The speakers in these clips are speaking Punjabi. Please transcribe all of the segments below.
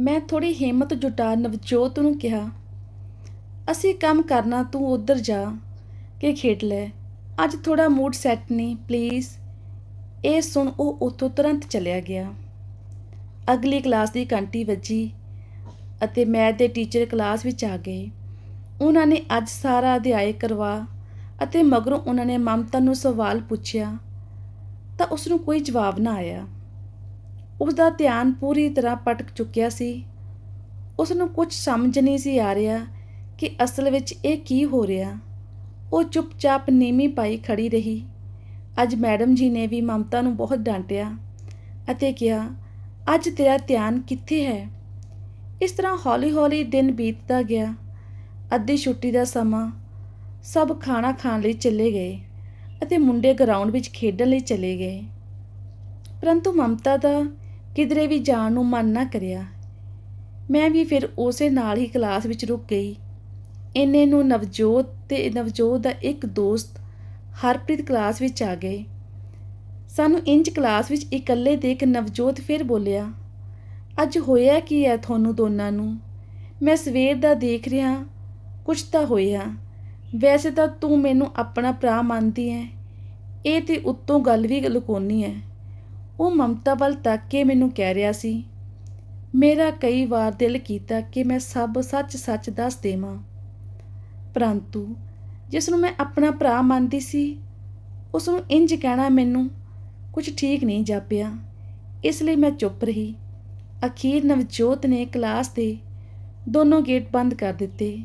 ਮੈਂ ਥੋੜੀ ਹਿੰਮਤ ਜੁਟਾ ਨਵਜੋਤ ਨੂੰ ਕਿਹਾ, ਅਸੀਂ ਕੰਮ ਕਰਨਾ, ਤੂੰ ਉਧਰ ਜਾ ਕੇ ਖੇਡ ਲੈ। ਅੱਜ ਥੋੜਾ ਮੂਡ ਸੈੱਟ ਨਹੀਂ ਪਲੀਜ਼ ਇਹ ਸੁਣ ਉਹ ਉੱਥੋਂ ਤੁਰੰਤ ਚਲਿਆ ਗਿਆ। ਅਗਲੀ ਕਲਾਸ ਦੀ ਘੰਟੀ ਵੱਜੀ ਅਤੇ ਮੈਥ ਦੇ ਟੀਚਰ ਕਲਾਸ ਵਿੱਚ ਆ ਗਏ। ਉਹਨਾਂ ਨੇ ਅੱਜ ਸਾਰਾ ਅਧਿਆਇ ਕਰਵਾ ਅਤੇ ਮਗਰੋਂ ਉਹਨਾਂ ਨੇ ਮਮਤਾ ਨੂੰ ਸਵਾਲ ਪੁੱਛਿਆ, ਤਾਂ ਉਸ ਨੂੰ ਕੋਈ ਜਵਾਬ ਨਾ ਆਇਆ। ਉਸ ਦਾ ਧਿਆਨ ਪੂਰੀ ਤਰ੍ਹਾਂ ਭਟਕ ਚੁੱਕਿਆ ਸੀ। ਉਸ ਨੂੰ ਕੁਝ ਸਮਝ ਨਹੀਂ ਸੀ ਆ ਰਿਹਾ ਕਿ ਅਸਲ ਵਿੱਚ ਇਹ ਕੀ ਹੋ ਰਿਹਾ। ਉਹ ਚੁੱਪਚਾਪ ਨੀਮੀ ਪਾਈ ਖੜੀ ਰਹੀ। ਅੱਜ ਮੈਡਮ ਜੀ ਨੇ ਵੀ ਮਮਤਾ ਨੂੰ ਬਹੁਤ ਡਾਂਟਿਆ ਅਤੇ ਕਿਹਾ, ਅੱਜ ਤੇਰਾ ਧਿਆਨ ਕਿੱਥੇ ਹੈ? ਇਸ ਤਰ੍ਹਾਂ ਹੌਲੀ-ਹੌਲੀ ਦਿਨ ਬੀਤਦਾ ਗਿਆ। ਅੱਧੀ ਛੁੱਟੀ ਦਾ ਸਮਾਂ, ਸਭ ਖਾਣਾ ਖਾਣ ਲਈ ਚਲੇ ਗਏ ਅਤੇ ਮੁੰਡੇ ਗਰਾਊਂਡ ਵਿੱਚ ਖੇਡਣ ਲਈ ਚਲੇ ਗਏ। ਪਰੰਤੂ ਮਮਤਾ ਦਾ ਕਿਧਰੇ ਵੀ ਜਾਣ ਨੂੰ ਮਨ ਨਾ ਕਰਿਆ। ਮੈਂ ਵੀ ਫਿਰ ਉਸੇ ਨਾਲ ਹੀ ਕਲਾਸ ਵਿੱਚ ਰੁਕ ਗਈ। ਇੰਨੇ ਨੂੰ ਨਵਜੋਤ ਤੇ ਨਵਜੋਤ ਦਾ ਇੱਕ ਦੋਸਤ ਹਰਪ੍ਰੀਤ ਕਲਾਸ ਵਿੱਚ ਆ ਗਏ। ਸਾਨੂੰ ਇੰਜ ਕਲਾਸ ਵਿੱਚ ਇਕੱਲੇ ਦੇਖ ਨਵਜੋਤ ਫਿਰ ਬੋਲਿਆ, ਅੱਜ ਹੋਇਆ ਕੀ ਹੈ ਤੁਹਾਨੂੰ ਦੋਨਾਂ ਨੂੰ? ਮੈਂ ਸਵੇਰ ਦਾ ਦੇਖ ਰਿਹਾ ਕੁਝ ਤਾਂ ਹੋਇਆ। ਵੈਸੇ ਤਾਂ ਤੂੰ ਮੈਨੂੰ ਆਪਣਾ ਭਰਾ ਮੰਨਦੀ ਹੈ ਇਹ ਤੇ ਉੱਤੋਂ ਗੱਲ ਵੀ ਲੁਕੋਨੀ ਹੈ ਉਹ ਮਮਤਾ ਵੱਲ ਤੱਕ ਕੇ ਮੈਨੂੰ ਕਹਿ ਰਿਹਾ ਸੀ, ਮੇਰਾ ਕਈ ਵਾਰ ਦਿਲ ਕੀਤਾ ਕਿ ਮੈਂ ਸਭ ਸੱਚ-ਸੱਚ ਦੱਸ ਦੇਵਾਂ। ਪਰੰਤੂ ਜਿਸ ਨੂੰ ਮੈਂ ਆਪਣਾ ਭਰਾ ਮੰਨਦੀ ਸੀ ਉਸ ਨੂੰ ਇੰਜ ਕਹਿਣਾ ਮੈਨੂੰ ਕੁਝ ਠੀਕ ਨਹੀਂ ਜਾਪਿਆ। ਇਸ ਲਈ ਮੈਂ ਚੁੱਪ ਰਹੀ। ਅਖੀਰ ਨਵਜੋਤ ਨੇ ਕਲਾਸ ਦੇ ਦੋਨੋਂ ਗੇਟ ਬੰਦ ਕਰ ਦਿੱਤੇ,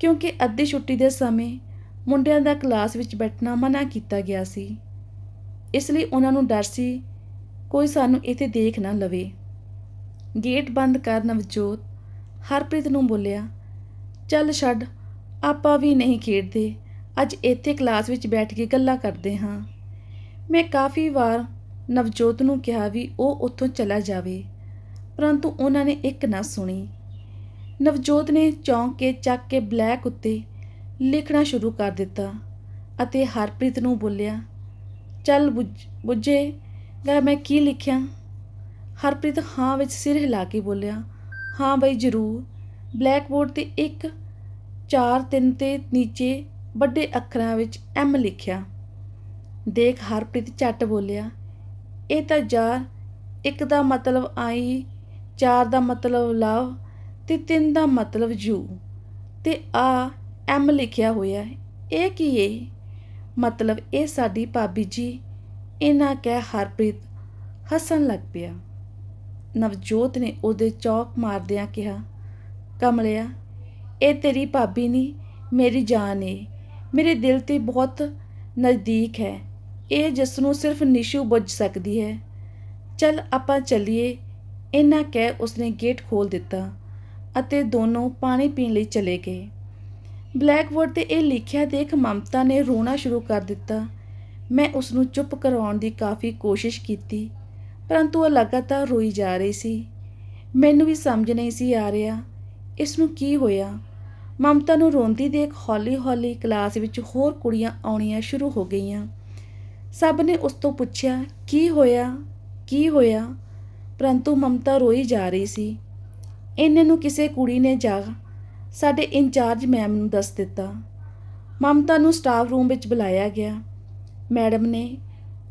ਕਿਉਂਕਿ ਅੱਧੀ ਛੁੱਟੀ ਦੇ ਸਮੇਂ ਮੁੰਡਿਆਂ ਦਾ ਕਲਾਸ ਵਿੱਚ ਬੈਠਣਾ ਮਨਾ ਕੀਤਾ ਗਿਆ ਸੀ। ਇਸ ਲਈ ਉਹਨਾਂ ਨੂੰ ਡਰ ਸੀ ਕੋਈ ਸਾਨੂੰ ਇੱਥੇ ਦੇਖ ਨਾ ਲਵੇ। ਗੇਟ ਬੰਦ ਕਰ ਨਵਜੋਤ ਹਰਪ੍ਰੀਤ ਨੂੰ ਬੋਲਿਆ, ਚੱਲ ਛੱਡ, ਆਪਾਂ ਵੀ ਨਹੀਂ ਖੇਡਦੇ। ਅੱਜ ਇੱਥੇ ਕਲਾਸ ਵਿੱਚ ਬੈਠ ਕੇ ਗੱਲਾਂ ਕਰਦੇ ਹਾਂ ਮੈਂ ਕਾਫੀ ਵਾਰ ਨਵਜੋਤ ਨੂੰ ਕਿਹਾ ਵੀ ਉਹ ਉੱਥੋਂ ਚਲਾ ਜਾਵੇ, ਪਰੰਤੂ ਉਹਨਾਂ ਨੇ ਇੱਕ ਨਾ ਸੁਣੀ। ਨਵਜੋਤ ਨੇ ਚੌਂਕ ਕੇ ਚੱਕ ਕੇ ਬਲੈਕ ਉੱਤੇ ਲਿਖਣਾ ਸ਼ੁਰੂ ਕਰ ਦਿੱਤਾ ਅਤੇ ਹਰਪ੍ਰੀਤ ਨੂੰ ਬੋਲਿਆ, ਚੱਲ ਬੁੱਝੇ ਗਾ ਮੈਂ ਕੀ ਲਿਖਿਆ? ਹਰਪ੍ਰੀਤ ਹਾਂ ਵਿੱਚ ਸਿਰ ਹਿਲਾ ਕੇ ਬੋਲਿਆ, ਹਾਂ ਬਈ ਜ਼ਰੂਰ। ਬਲੈਕਬੋਰਡ ਤੇ ਇੱਕ 4 3 ਤੇ ਨੀਚੇ ਵੱਡੇ ਅੱਖਰਾਂ ਵਿੱਚ ਐਮ ਲਿਖਿਆ। ਦੇਖ ਹਰਪ੍ਰੀਤ ਝੱਟ ਬੋਲਿਆ, ਇਹ ਤਾਂ ਯਾਰ, ਇੱਕ ਦਾ ਮਤਲਬ ਆਈ, ਚਾਰ ਦਾ ਮਤਲਬ ਲਵ ਤੇ ਤਿੰਨ ਦਾ ਮਤਲਬ ਜੂ ਤੇ ਆ ਐਮ ਲਿਖਿਆ ਹੋਇਆ, ਇਹ ਕੀ ਏ? ਮਤਲਬ ਇਹ ਸਾਡੀ ਭਾਬੀ ਜੀ ਇਹਨਾਂ ਕਹਿ ਹਰਪ੍ਰੀਤ ਹੱਸਣ ਲੱਗ ਪਿਆ। ਨਵਜੋਤ ਨੇ ਉਹਦੇ ਚੌਕ ਮਾਰਦਿਆਂ ਕਿਹਾ, ਕਮਲਿਆ, ਇਹ ਤੇਰੀ ਭਾਬੀ ਨਹੀਂ ਮੇਰੀ ਜਾਨ ਏ। ਮੇਰੇ ਦਿਲ ਤੇ ਬਹੁਤ ਨਜ਼ਦੀਕ ਹੈ। ਇਹ ਜਿਸ ਨੂੰ ਸਿਰਫ ਨਿਸ਼ੂ ਬੁੱਝ ਸਕਦੀ ਹੈ। ਚੱਲ ਆਪਾਂ ਚੱਲੀਏ। ਇੰਨਾ ਕਹਿ ਉਸਨੇ ਗੇਟ ਖੋਲ ਦਿੱਤਾ ਅਤੇ ਦੋਨੋਂ ਪਾਣੀ ਪੀਣ ਲਈ ਚਲੇ ਗਏ। ਬਲੈਕਬੋਰਡ ਤੇ ਇਹ ਲਿਖਿਆ ਦੇਖ ਮਮਤਾ ਨੇ ਰੋਣਾ ਸ਼ੁਰੂ ਕਰ ਦਿੱਤਾ। ਮੈਂ ਉਸ ਨੂੰ ਚੁੱਪ ਕਰਵਾਉਣ ਦੀ ਕਾਫੀ ਕੋਸ਼ਿਸ਼ ਕੀਤੀ, ਪਰੰਤੂ ਉਹ ਲਗਾਤਾਰ ਰੋਈ ਜਾ ਰਹੀ ਸੀ। ਮੈਨੂੰ ਵੀ ਸਮਝ ਨਹੀਂ ਸੀ ਆ ਰਿਹਾ ਇਸ ਨੂੰ ਕੀ ਹੋਇਆ? ਮਮਤਾ ਨੂੰ ਰੋਂਦੀ ਦੇਖ ਹੌਲੀ-ਹੌਲੀ ਕਲਾਸ ਵਿੱਚ ਹੋਰ ਕੁੜੀਆਂ ਆਉਣੀਆਂ ਸ਼ੁਰੂ ਹੋ ਗਈਆਂ। ਸਭ ਨੇ ਉਸ ਤੋਂ ਪੁੱਛਿਆ, ਕੀ ਹੋਇਆ? ਕੀ ਹੋਇਆ? ਪਰੰਤੂ ਮਮਤਾ ਰੋਈ ਜਾ ਰਹੀ ਸੀ। ਇੰਨੇ ਨੂੰ ਕਿਸੇ ਕੁੜੀ ਨੇ ਜਾ ਸਾਡੇ ਇੰਚਾਰਜ ਮੈਮ ਨੂੰ ਦੱਸ ਦਿੱਤਾ। ਮਮਤਾ ਨੂੰ ਸਟਾਫ ਰੂਮ ਵਿੱਚ ਬੁਲਾਇਆ ਗਿਆ। ਮੈਡਮ ਨੇ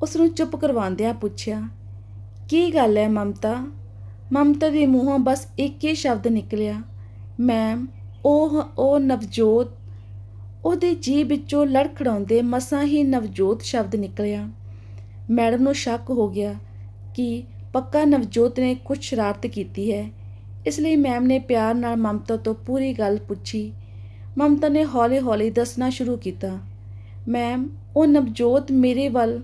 ਉਸ ਨੂੰ ਚੁੱਪ ਕਰਵਾਉਂਦਿਆਂ ਪੁੱਛਿਆ, ਕੀ ਗੱਲ ਹੈ ਮਮਤਾ? ਮਮਤਾ ਦੇ ਮੂੰਹੋਂ ਬਸ ਇੱਕ ਹੀ ਸ਼ਬਦ ਨਿਕਲਿਆ। ਮੈਮ, ਉਹ ਉਹ ਨਵਜੋਤ, ਉਹਦੇ ਜੀਭ ਵਿੱਚੋਂ ਲੜਖੜਾਉਂਦੇ ਮਸਾਂ ਹੀ ਨਵਜੋਤ ਸ਼ਬਦ ਨਿਕਲਿਆ। ਮੈਡਮ ਨੂੰ ਸ਼ੱਕ ਹੋ ਗਿਆ ਕਿ ਪੱਕਾ ਨਵਜੋਤ ਨੇ ਕੁਝ ਸ਼ਰਾਰਤ ਕੀਤੀ ਹੈ। ਇਸ ਲਈ ਮੈਮ ਨੇ ਪਿਆਰ ਨਾਲ ਮਮਤਾ ਤੋਂ ਪੂਰੀ ਗੱਲ ਪੁੱਛੀ। ਮਮਤਾ ਨੇ ਹੌਲੀ-ਹੌਲੀ ਦੱਸਣਾ ਸ਼ੁਰੂ ਕੀਤਾ। ਮੈਮ ਉਹ ਨਵਜੋਤ ਮੇਰੇ ਵੱਲ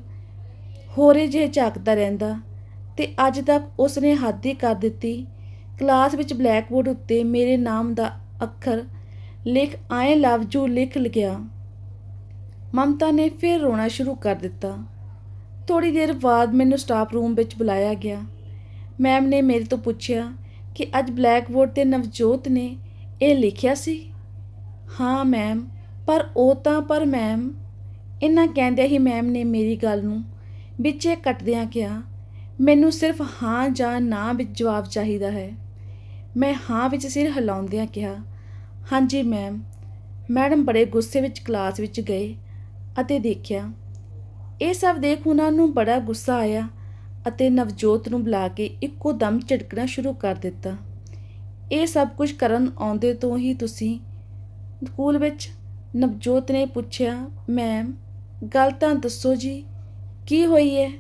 ਹੋਰੇ ਜਿਹੇ ਝਾਕਦਾ ਰਹਿੰਦਾ ਤੇ ਅੱਜ ਤੱਕ ਉਸਨੇ ਹੱਦ ਹੀ ਕਰ ਦਿੱਤੀ। ਕਲਾਸ ਵਿੱਚ ਬਲੈਕਬੋਰਡ ਉੱਤੇ ਮੇਰੇ ਨਾਮ ਦਾ ਅੱਖਰ ਲਿਖ ਆਏ ਲਵ ਯੂ ਲਿਖ ਲਿਆ ਮਮਤਾ ਨੇ ਫਿਰ ਰੋਣਾ ਸ਼ੁਰੂ ਕਰ ਦਿੱਤਾ। ਥੋੜੀ ਦੇਰ ਬਾਅਦ ਮੈਨੂੰ ਸਟਾਫ ਰੂਮ ਵਿੱਚ ਬੁਲਾਇਆ ਗਿਆ। ਮੈਮ ਨੇ ਮੇਰੇ ਤੋਂ ਪੁੱਛਿਆ ਕਿ ਅੱਜ ਬਲੈਕਬੋਰਡ ਤੇ ਨਵਜੋਤ ਨੇ ਇਹ ਲਿਖਿਆ ਸੀ? ਹਾਂ ਮੈਮ ਪਰ ਉਹ ਤਾਂ, ਪਰ ਮੈਮ ਇਹਨਾਂ ਕਹਿੰਦਿਆਂ ਹੀ ਮੈਮ ਨੇ ਮੇਰੀ ਗੱਲ ਨੂੰ ਵਿੱਚੇ ਕੱਟਦਿਆਂ ਕਿਹਾ, ਮੈਨੂੰ ਸਿਰਫ ਹਾਂ ਜਾਂ ਨਾ ਵਿੱਚ ਜਵਾਬ ਚਾਹੀਦਾ ਹੈ। ਮੈਂ ਹਾਂ ਵਿੱਚ ਸਿਰ ਹਿਲਾਉਂਦਿਆਂ ਕਿਹਾ, ਹਾਂਜੀ ਮੈਮ ਮੈਡਮ ਬੜੇ ਗੁੱਸੇ ਵਿੱਚ ਕਲਾਸ ਵਿੱਚ ਗਏ ਅਤੇ ਦੇਖਿਆ, ਇਹ ਸਭ ਦੇਖ ਉਹਨਾਂ ਨੂੰ ਬੜਾ ਗੁੱਸਾ ਆਇਆ ਅਤੇ ਨਵਜੋਤ ਨੂੰ ਬੁਲਾ ਕੇ ਇੱਕੋ ਦਮ ਝਿੜਕਣਾ ਸ਼ੁਰੂ ਕਰ ਦਿੱਤਾ। ਇਹ ਸਭ ਕੁਝ ਕਰਨ ਆਉਂਦੇ ਤੋਂ ਹੀ ਤੁਸੀਂ ਸਕੂਲ ਵਿੱਚ? ਨਵਜੋਤ ਨੇ ਪੁੱਛਿਆ ਮੈਮ ਗੱਲ ਤਾਂ ਦੱਸੋ ਜੀ, ਕੀ ਹੋਈ ਹੈ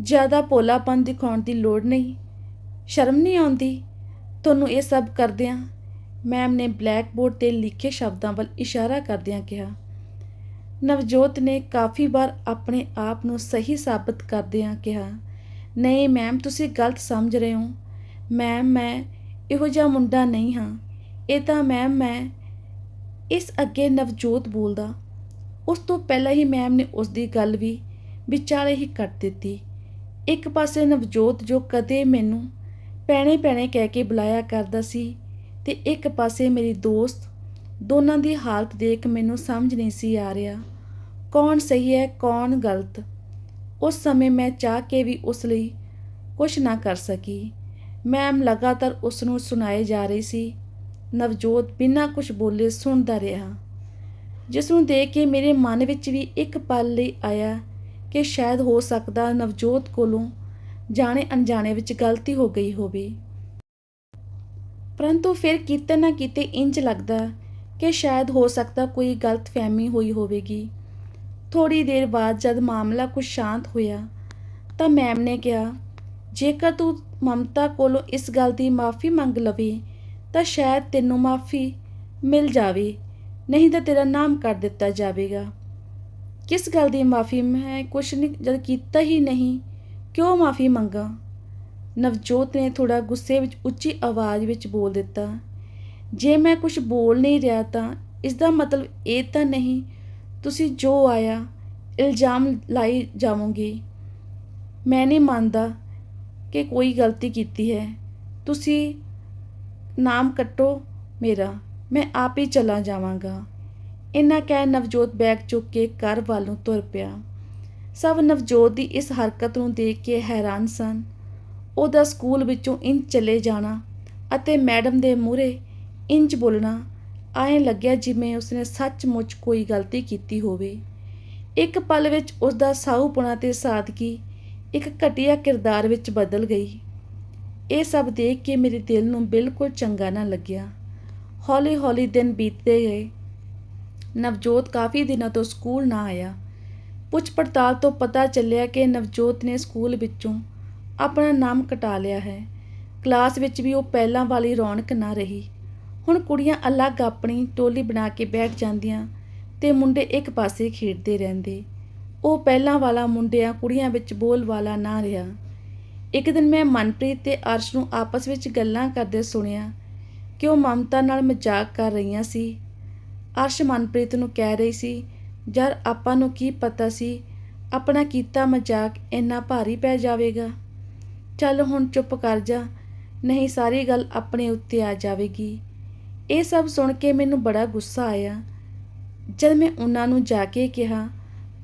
ਜ਼ਿਆਦਾ ਭੋਲਾਪਨ ਦਿਖਾਉਣ ਦੀ ਲੋੜ ਨਹੀਂ। ਸ਼ਰਮ ਨਹੀਂ ਆਉਂਦੀ? ਤੁਹਾਨੂੰ ਇਹ ਸਭ ਕਰਦਿਆਂ ਮੈਮ ਨੇ ਬਲੈਕ ਬੋਰਡ ਤੇ ਲਿਖੇ ਸ਼ਬਦਾਂ ਵੱਲ ਇਸ਼ਾਰਾ ਕਰਦਿਆਂ ਕਿਹਾ। ਨਵਜੋਤ ਨੇ ਕਾਫੀ ਵਾਰ ਆਪਣੇ ਆਪ ਨੂੰ ਸਹੀ ਸਾਬਤ ਕਰਦਿਆਂ ਕਿਹਾ, ਨਹੀਂ ਮੈਮ, ਤੁਸੀਂ ਗਲਤ ਸਮਝ ਰਹੇ ਹੋ। ਮੈਮ, ਮੈਂ ਇਹੋ ਜਿਹਾ ਮੁੰਡਾ ਨਹੀਂ ਹਾਂ। ਇਹ ਤਾਂ ਮੈਮ, ਮੈਂ ਇਸ ਅੱਗੇ ਨਵਜੋਤ ਬੋਲਦਾ। ਉਸ ਤੋਂ ਪਹਿਲਾਂ ਹੀ ਮੈਮ ਨੇ ਉਸ ਦੀ ਗੱਲ ਵੀ ਵਿਚਾਲੇ ਹੀ ਕੱਟ ਦਿੱਤੀ। ਇੱਕ ਪਾਸੇ ਨਵਜੋਤ ਜੋ ਕਦੇ ਮੈਨੂੰ ਪੈਣੇ ਪੈਣੇ ਕਹਿ ਕੇ ਬੁਲਾਇਆ ਕਰਦਾ ਸੀ ਤੇ ਇੱਕ ਪਾਸੇ ਮੇਰੀ ਦੋਸਤ, ਦੋਨਾਂ ਦੀ ਹਾਲਤ ਦੇਖ ਮੈਨੂੰ ਸਮਝ ਨਹੀਂ ਸੀ ਆ ਰਿਹਾ। ਕੌਣ ਸਹੀ ਹੈ, ਕੌਣ ਗਲਤ? ਉਸ ਸਮੇਂ ਮੈਂ ਚਾਹ ਕੇ ਵੀ ਉਸ ਲਈ ਕੁਝ ਨਾ ਕਰ ਸਕੀ। ਮੈਮ ਲਗਾਤਾਰ ਉਸ ਨੂੰ ਸੁਣਾਏ ਜਾ ਰਹੀ ਸੀ। ਨਵਜੋਤ ਬਿਨਾਂ ਕੁਝ ਬੋਲੇ ਸੁਣਦਾ ਰਿਹਾ। ਜਿਸ ਨੂੰ ਦੇਖ ਕੇ ਮੇਰੇ ਮਨ ਵਿੱਚ ਵੀ ਇੱਕ ਪਲ ਲਈ ਆਇਆ ਕਿ ਸ਼ਾਇਦ ਹੋ ਸਕਦਾ ਨਵਜੋਤ ਕੋਲੋਂ ਜਾਣੇ ਅਣਜਾਣੇ ਵਿੱਚ ਗਲਤੀ ਹੋ ਗਈ ਹੋਵੇ। ਪਰੰਤੂ ਫਿਰ ਕਿਤੇ ਨਾ ਕਿਤੇ ਇੰਜ ਲੱਗਦਾ ਕਿ ਸ਼ਾਇਦ ਹੋ ਸਕਦਾ ਕੋਈ ਗਲਤਫਹਿਮੀ ਹੋਈ ਹੋਵੇਗੀ। ਥੋੜੀ ਦੇਰ ਬਾਅਦ ਜਦ ਮਾਮਲਾ ਕੁਝ ਸ਼ਾਂਤ ਹੋਇਆ ਤਾਂ ਮੈਮ ਨੇ ਕਿਹਾ, ਜੇਕਰ ਤੂੰ ਮਮਤਾ ਕੋਲੋਂ ਇਸ ਗੱਲ ਦੀ ਮਾਫੀ ਮੰਗ ਲਵੇ ਤਾਂ ਸ਼ਾਇਦ ਤੈਨੂੰ ਮਾਫੀ ਮਿਲ ਜਾਵੇ ਨਹੀਂ ਤਾਂ ਤੇਰਾ ਨਾਮ ਕਰ ਦਿੱਤਾ ਜਾਵੇਗਾ। ਕਿਸ ਗੱਲ ਦੀ ਮਾਫੀ ਮੈਂ ਕੁਛ ਨਹੀਂ, ਜਦ ਕੀਤਾ ਹੀ ਨਹੀਂ, ਕਿਉਂ ਮਾਫੀ ਮੰਗਾ? ਨਵਜੋਤ ਨੇ ਥੋੜਾ ਗੁੱਸੇ ਵਿੱਚ ਉੱਚੀ ਆਵਾਜ਼ ਵਿੱਚ ਬੋਲ ਦਿੱਤਾ, ਜੇ ਮੈਂ ਕੁਝ ਬੋਲ ਨਹੀਂ ਰਿਹਾ ਤਾਂ ਇਸ ਦਾ ਮਤਲਬ ਇਹ ਤਾਂ ਨਹੀਂ, ਤੁਸੀਂ ਜੋ ਆਇਆ, ਇਲਜ਼ਾਮ ਲਾਈ ਜਾਵੋਗੇ। ਮੈਂ ਨਹੀਂ ਮੰਨਦਾ ਕਿ ਕੋਈ ਗਲਤੀ ਕੀਤੀ ਹੈ। ਤੁਸੀਂ ਨਾਮ ਕੱਟੋ ਮੇਰਾ। ਮੈਂ ਆਪ ਹੀ ਚਲਾ ਜਾਵਾਂਗਾ। ਇੰਨਾ ਕਹਿ ਨਵਜੋਤ ਬੈਗ ਚੁੱਕ ਕੇ ਘਰ ਵੱਲ ਨੂੰ ਤੁਰ ਪਿਆ। ਸਭ ਨਵਜੋਤ ਦੀ ਇਸ ਹਰਕਤ ਨੂੰ ਦੇਖ ਕੇ ਹੈਰਾਨ ਸਨ। ਉਹਦਾ ਸਕੂਲ ਵਿੱਚੋਂ ਇੰਜ ਚਲੇ ਜਾਣਾ ਅਤੇ ਮੈਡਮ ਦੇ ਮੂਹਰੇ ਇੰਜ ਬੋਲਣਾ ਐਂ ਲੱਗਿਆ ਜਿਵੇਂ ਉਸਨੇ ਸੱਚਮੁੱਚ ਕੋਈ ਗਲਤੀ ਕੀਤੀ ਹੋਵੇ। ਇੱਕ ਪਲ ਵਿੱਚ ਉਸਦਾ ਸਾਊਪੁਣਾ ਤੇ ਸਾਦਗੀ ਇੱਕ ਘਟੀਆ ਕਿਰਦਾਰ ਵਿੱਚ ਬਦਲ ਗਈ। ਇਹ ਸਭ ਦੇਖ ਕੇ ਮੇਰੇ ਦਿਲ ਨੂੰ ਬਿਲਕੁਲ ਚੰਗਾ ਨਾ ਲੱਗਿਆ। ਹੌਲੀ-ਹੌਲੀ ਦਿਨ ਬੀਤਦੇ ਗਏ। ਨਵਜੋਤ ਕਾਫੀ ਦਿਨਾਂ ਤੋਂ ਸਕੂਲ ਨਾ ਆਇਆ। ਪੁੱਛ ਪੜਤਾਲ ਤੋਂ ਪਤਾ ਚੱਲਿਆ ਕਿ ਨਵਜੋਤ ਨੇ ਸਕੂਲ ਵਿੱਚੋਂ ਆਪਣਾ ਨਾਮ ਕਟਾ ਲਿਆ ਹੈ। ਕਲਾਸ ਵਿੱਚ ਵੀ ਉਹ ਪਹਿਲਾਂ ਵਾਲੀ ਰੌਣਕ ਨਾ ਰਹੀ। ਹੁਣ ਕੁੜੀਆਂ ਅਲੱਗ ਆਪਣੀ ਟੋਲੀ ਬਣਾ ਕੇ ਬੈਠ ਜਾਂਦੀਆਂ ਤੇ ਮੁੰਡੇ ਇੱਕ ਪਾਸੇ ਖੇਡਦੇ ਰਹਿੰਦੇ। ਉਹ ਪਹਿਲਾਂ ਵਾਲਾ ਮੁੰਡਿਆਂ ਕੁੜੀਆਂ ਵਿੱਚ ਬੋਲ ਵਾਲਾ ਨਾ ਰਿਹਾ। ਇੱਕ ਦਿਨ ਮੈਂ ਮਨਪ੍ਰੀਤ ਤੇ ਅਰਸ਼ ਨੂੰ ਆਪਸ ਵਿੱਚ ਗੱਲਾਂ ਕਰਦੇ ਸੁਣਿਆ ਕਿ ਉਹ ਮਮਤਾ ਨਾਲ ਮਜ਼ਾਕ ਕਰ ਰਹੀਆਂ ਸੀ। ਅਰਸ਼ ਮਨਪ੍ਰੀਤ ਨੂੰ ਕਹਿ ਰਹੀ ਸੀ, ਯਾਰ, ਆਪਾਂ ਨੂੰ ਕੀ ਪਤਾ ਸੀ? ਆਪਣਾ ਕੀਤਾ ਮਜ਼ਾਕ ਇੰਨਾ ਭਾਰੀ ਪੈ ਜਾਵੇਗਾ। ਚੱਲ ਹੁਣ ਚੁੱਪ ਕਰ ਜਾ, ਨਹੀਂ ਸਾਰੀ ਗੱਲ ਆਪਣੇ ਉੱਤੇ ਆ ਜਾਵੇਗੀ। ਇਹ ਸਭ ਸੁਣ ਕੇ ਮੈਨੂੰ ਬੜਾ ਗੁੱਸਾ ਆਇਆ। ਜਦ ਮੈਂ ਉਹਨਾਂ ਨੂੰ ਜਾ ਕੇ ਕਿਹਾ,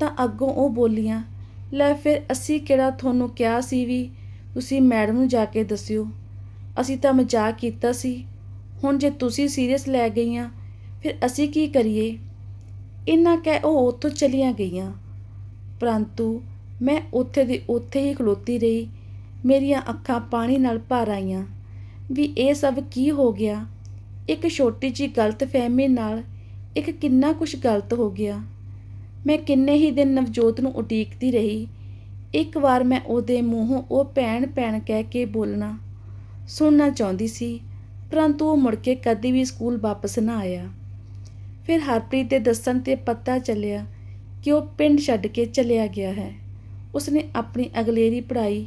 ਤਾਂ ਅੱਗੋਂ ਉਹ ਬੋਲੀਆਂ, ਲੈ ਫਿਰ ਅਸੀਂ ਕਿਹੜਾ ਤੁਹਾਨੂੰ ਕਿਹਾ ਸੀ ਵੀ ਤੁਸੀਂ ਮੈਡਮ ਨੂੰ ਜਾ ਕੇ ਦੱਸਿਓ? ਅਸੀਂ ਤਾਂ ਮਜ਼ਾਕ ਕੀਤਾ ਸੀ। ਹੁਣ ਜੇ ਤੁਸੀਂ ਸੀਰੀਅਸ ਲੈ ਗਈਆਂ, ਫਿਰ ਅਸੀਂ ਕੀ ਕਰੀਏ? ਇੰਨਾ ਕਹਿ ਉਹ ਉੱਥੋਂ ਚਲੀਆਂ ਗਈਆਂ। ਪਰੰਤੂ ਮੈਂ ਉੱਥੇ ਦੀ ਉੱਥੇ ਹੀ ਖਲੋਤੀ ਰਹੀ, ਮੇਰੀਆਂ ਅੱਖਾਂ ਪਾਣੀ ਨਾਲ ਭਰ ਆਈਆਂ। ਵੀ ਇਹ ਸਭ ਕੀ ਹੋ ਗਿਆ? ਇੱਕ ਛੋਟੀ ਜੀ ਗਲਤਫਹਿਮੀ ਨਾਲ ਇੱਕ ਕਿੰਨਾ ਕੁਝ ਗਲਤ ਹੋ ਗਿਆ। ਮੈਂ ਕਿੰਨੇ ਹੀ ਦਿਨ ਨਵਜੋਤ ਨੂੰ ਉਡੀਕਦੀ ਰਹੀ। ਇੱਕ ਵਾਰ ਮੈਂ ਉਹਦੇ ਮੂੰਹੋਂ ਉਹ ਭੈਣ ਭੈਣ ਕਹਿ ਕੇ ਬੋਲਣਾ ਸੁਣਨਾ ਚਾਹੁੰਦੀ ਸੀ। ਪਰੰਤੂ ਉਹ ਮੁੜ ਕੇ ਕਦੀ ਵੀ ਸਕੂਲ ਵਾਪਸ ਨਾ ਆਇਆ। ਫਿਰ ਹਰਪ੍ਰੀਤ ਦੇ ਦੱਸਣ ਤੇ ਪਤਾ ਚੱਲਿਆ ਕਿ ਉਹ ਪਿੰਡ ਛੱਡ ਕੇ ਚਲਿਆ ਗਿਆ ਹੈ। ਉਸਨੇ ਆਪਣੀ ਅਗਲੇਰੀ ਪੜ੍ਹਾਈ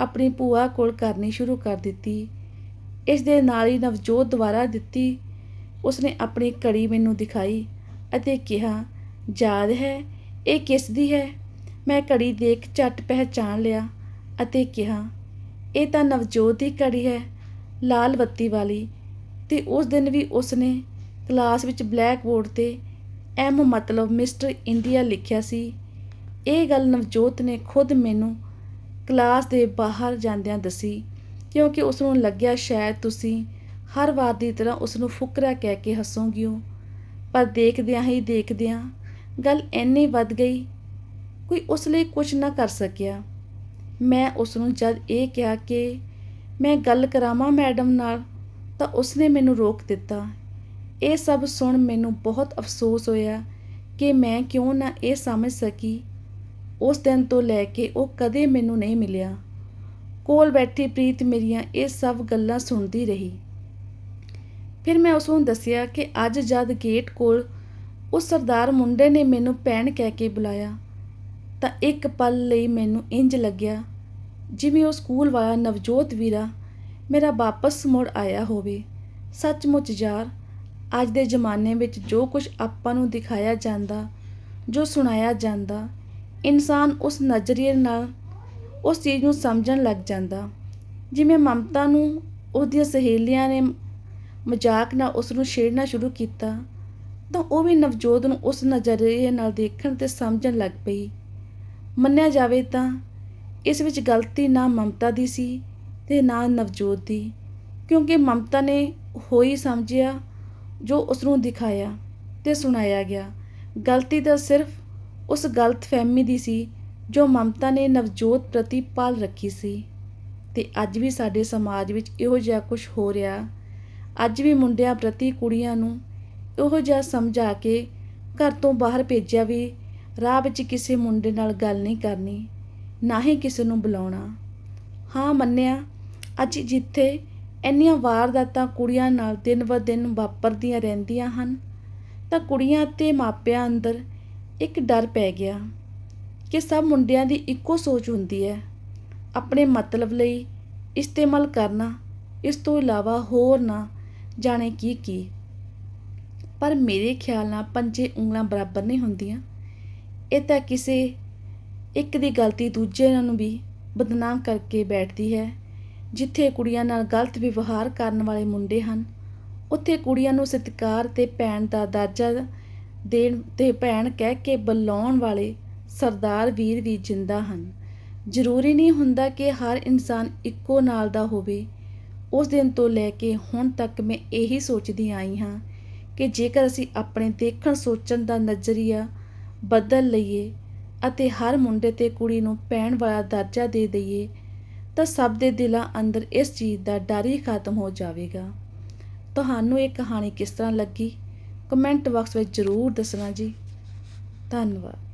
ਆਪਣੀ ਭੂਆ ਕੋਲ ਕਰਨੀ ਸ਼ੁਰੂ ਕਰ ਦਿੱਤੀ। ਇਸ ਦੇ ਨਾਲ ਹੀ ਨਵਜੋਤ ਦੁਆਰਾ ਦਿੱਤੀ। ਉਸਨੇ ਆਪਣੀ ਘੜੀ ਮੈਨੂੰ ਦਿਖਾਈ ਅਤੇ ਕਿਹਾ, ਯਾਦ ਹੈ? ਇਹ ਕਿਸ ਦੀ ਹੈ? ਮੈਂ ਘੜੀ ਦੇਖ ਝਟ ਪਹਿਚਾਨ ਲਿਆ ਅਤੇ ਕਿਹਾ, ਇਹ ਤਾਂ ਨਵਜੋਤ ਦੀ ਘੜੀ ਹੈ। ਲਾਲ ਬੱਤੀ ਵਾਲੀ ਤੇ ਉਸ ਦਿਨ ਵੀ ਉਸਨੇ ਕਲਾਸ ਵਿੱਚ ਬਲੈਕ ਬੋਰਡ ਤੇ ਐਮ ਮਤਲਬ ਮਿਸਟਰ ਇੰਡੀਆ ਲਿਖਿਆ ਸੀ। ਇਹ ਗੱਲ ਨਵਜੋਤ ਨੇ ਖੁਦ ਮੈਨੂੰ ਕਲਾਸ ਦੇ ਬਾਹਰ ਜਾਂਦਿਆਂ ਦੱਸੀ, ਕਿਉਂਕਿ ਉਸ ਨੂੰ ਲੱਗਿਆ ਸ਼ਾਇਦ ਤੁਸੀਂ ਹਰ ਵਾਰ ਦੀ ਤਰ੍ਹਾਂ ਉਸ ਨੂੰ ਫੁਕਰਾ ਕਹਿ ਕੇ ਹੱਸੋਂਗੀ ਉਹ ਪਰ ਦੇਖਦਿਆਂ ਹੀ ਦੇਖਦਿਆਂ ਗੱਲ ਇੰਨੀ ਵੱਧ ਗਈ, ਕੋਈ ਉਸ ਲਈ ਕੁਝ ਨਾ ਕਰ ਸਕਿਆ। ਮੈਂ ਉਸ ਨੂੰ ਜਦ ਇਹ ਕਿਹਾ ਕਿ ਮੈਂ ਗੱਲ ਕਰਾਵਾਂ ਮੈਡਮ ਨਾਲ, ਤਾਂ ਉਸਨੇ ਮੈਨੂੰ ਰੋਕ ਦਿੱਤਾ। ਇਹ ਸਭ ਸੁਣ ਮੈਨੂੰ ਬਹੁਤ ਅਫਸੋਸ ਹੋਇਆ ਕਿ ਮੈਂ ਕਿਉਂ ਨਾ ਇਹ ਸਮਝ ਸਕੀ। ਉਸ ਦਿਨ ਤੋਂ ਲੈ ਕੇ ਉਹ ਕਦੇ ਮੈਨੂੰ ਨਹੀਂ ਮਿਲਿਆ। ਕੋਲ ਬੈਠੀ ਪ੍ਰੀਤ ਮੇਰੀਆਂ ਇਹ ਸਭ ਗੱਲਾਂ ਸੁਣਦੀ ਰਹੀ। ਫਿਰ ਮੈਂ ਉਸ ਨੂੰ ਦੱਸਿਆ ਕਿ ਅੱਜ ਜਦ ਗੇਟ ਕੋਲ ਉਸ ਸਰਦਾਰ ਮੁੰਡੇ ਨੇ ਮੈਨੂੰ ਭੈਣ ਕਹਿ ਕੇ ਬੁਲਾਇਆ, ਤਾਂ ਇੱਕ ਪਲ ਲਈ ਮੈਨੂੰ ਇੰਜ ਲੱਗਿਆ ਜਿਵੇਂ ਉਹ ਸਕੂਲ ਵਾਲਾ ਨਵਜੋਤ ਵੀਰਾ ਮੇਰਾ ਵਾਪਸ ਮੁੜ ਆਇਆ ਹੋਵੇ, ਸੱਚਮੁੱਚ ਯਾਰ, ਅੱਜ ਦੇ ਜ਼ਮਾਨੇ ਵਿੱਚ ਜੋ ਕੁਝ ਆਪਾਂ ਨੂੰ ਦਿਖਾਇਆ ਜਾਂਦਾ, ਜੋ ਸੁਣਾਇਆ ਜਾਂਦਾ, ਇਨਸਾਨ ਉਸ ਨਜ਼ਰੀਏ ਨਾਲ ਉਸ ਚੀਜ਼ ਨੂੰ ਸਮਝਣ ਲੱਗ ਜਾਂਦਾ। ਜਿਵੇਂ ਮਮਤਾ ਨੂੰ ਉਹਦੀਆਂ ਸਹੇਲੀਆਂ ਨੇ ਮਜ਼ਾਕ ਨਾਲ ਉਸ ਨੂੰ ਛੇੜਨਾ ਸ਼ੁਰੂ ਕੀਤਾ, ਤਾਂ ਉਹ ਵੀ ਨਵਜੋਤ ਨੂੰ ਉਸ ਨਜ਼ਰੀਏ ਨਾਲ ਦੇਖਣ ਤੇ ਸਮਝਣ ਲੱਗ ਪਈ। ਮੰਨਿਆ ਜਾਵੇ ਤਾਂ ਇਸ ਵਿੱਚ ਗਲਤੀ ਨਾ ਮਮਤਾ ਦੀ ਸੀ ਤੇ ਨਾ ਨਵਜੋਤ ਦੀ, ਕਿਉਂਕਿ ਮਮਤਾ ਨੇ ਹੋਈ ਸਮਝਿਆ, ਜੋ ਉਸ ਨੂੰ ਦਿਖਾਇਆ ਤੇ ਸੁਣਾਇਆ ਗਿਆ। ਗਲਤੀ ਤਾਂ ਸਿਰਫ ਉਸ ਗਲਤ ਫਹਿਮੀ ਦੀ ਸੀ, ਜੋ ਮਮਤਾ ਨੇ ਨਵਜੋਤ ਪ੍ਰਤੀ ਪਾਲ ਰੱਖੀ ਸੀ। ਤੇ ਅੱਜ ਵੀ ਸਾਡੇ ਸਮਾਜ ਵਿੱਚ ਇਹੋ ਜਿਹਾ ਕੁਝ ਹੋ ਰਿਹਾ। ਅੱਜ ਵੀ ਮੁੰਡਿਆਂ ਪ੍ਰਤੀ ਕੁੜੀਆਂ ਨੂੰ ਇਹੋ ਜਿਹਾ ਸਮਝਾ ਕੇ ਘਰ ਤੋਂ ਬਾਹਰ ਭੇਜਿਆ ਵੀ ਰਾਹ ਵਿੱਚ ਕਿਸੇ ਮੁੰਡੇ ਨਾਲ ਗੱਲ ਨਹੀਂ ਕਰਨੀ। ਨਾ ਹੀ ਕਿਸੇ ਨੂੰ ਬੁਲਾਉਣਾ। ਹਾਂ, ਮੰਨਿਆ। ਅੱਜ ਜਿੱਥੇ ਇੰਨੀਆਂ ਵਾਰਦਾਤਾਂ ਕੁੜੀਆਂ ਨਾਲ ਦਿਨ ਬ ਦਿਨ ਵਾਪਰਦੀਆਂ ਰਹਿੰਦੀਆਂ ਹਨ, ਤਾਂ ਕੁੜੀਆਂ ਅਤੇ ਮਾਪਿਆਂ ਅੰਦਰ ਇੱਕ ਡਰ ਪੈ ਗਿਆ ਕਿ ਸਭ ਮੁੰਡਿਆਂ ਦੀ ਇੱਕੋ ਸੋਚ ਹੁੰਦੀ ਹੈ। ਆਪਣੇ ਮਤਲਬ ਲਈ ਇਸਤੇਮਾਲ ਕਰਨਾ, ਇਸ ਤੋਂ ਇਲਾਵਾ ਹੋਰ ਨਾ ਜਾਣੇ ਕੀ ਕੀ। ਪਰ ਮੇਰੇ ਖਿਆਲ ਨਾਲ ਪੰਜੇ ਉਂਗਲਾਂ ਬਰਾਬਰ ਨਹੀਂ ਹੁੰਦੀਆਂ। ਇਹ ਤਾਂ ਕਿਸੇ ਇੱਕ ਦੀ ਗਲਤੀ ਦੂਜੇ ਨੂੰ ਵੀ ਬਦਨਾਮ ਕਰਕੇ ਬੈਠਦੀ ਹੈ। ਜਿੱਥੇ ਕੁੜੀਆਂ ਨਾਲ ਗਲਤ ਵਿਵਹਾਰ ਕਰਨ ਵਾਲੇ ਮੁੰਡੇ ਹਨ, ਉੱਥੇ ਕੁੜੀਆਂ ਨੂੰ ਸਤਿਕਾਰ ਤੇ ਭੈਣ ਦਾ ਦਰਜਾ ਦੇਣ ਤੇ ਭੈਣ ਕਹਿ ਕੇ ਬੁਲਾਉਣ ਵਾਲੇ ਸਰਦਾਰ ਵੀਰ ਵੀ ਜਿੰਦਾ ਹਨ। ਜ਼ਰੂਰੀ ਨਹੀਂ ਹੁੰਦਾ ਕਿ ਹਰ ਇਨਸਾਨ ਇੱਕੋ ਨਾਲ ਦਾ ਹੋਵੇ। ਉਸ ਦਿਨ ਤੋਂ ਲੈ ਕੇ ਹੁਣ ਤੱਕ ਮੈਂ ਇਹੀ ਸੋਚਦੀ ਆਈ ਹਾਂ ਕਿ ਜੇਕਰ ਅਸੀਂ ਆਪਣੇ ਦੇਖਣ ਸੋਚਣ ਦਾ ਨਜ਼ਰੀਆ ਬਦਲ ਲਈਏ ਅਤੇ ਹਰ ਮੁੰਡੇ ਤੇ ਕੁੜੀ ਨੂੰ ਪੈਣ ਵਾਲਾ ਦਰਜਾ ਦੇ ਦਈਏ, ਤਾਂ ਸਭ ਦੇ ਦਿਲਾਂ ਅੰਦਰ ਇਸ ਚੀਜ਼ ਦਾ ਡਰ ਹੀ ਖਤਮ ਹੋ ਜਾਵੇਗਾ। ਤੁਹਾਨੂੰ ਇਹ ਕਹਾਣੀ ਕਿਸ ਤਰ੍ਹਾਂ ਲੱਗੀ? ਕਮੈਂਟ ਬਾਕਸ ਵਿੱਚ ਜ਼ਰੂਰ ਦੱਸਣਾ ਜੀ। ਧੰਨਵਾਦ।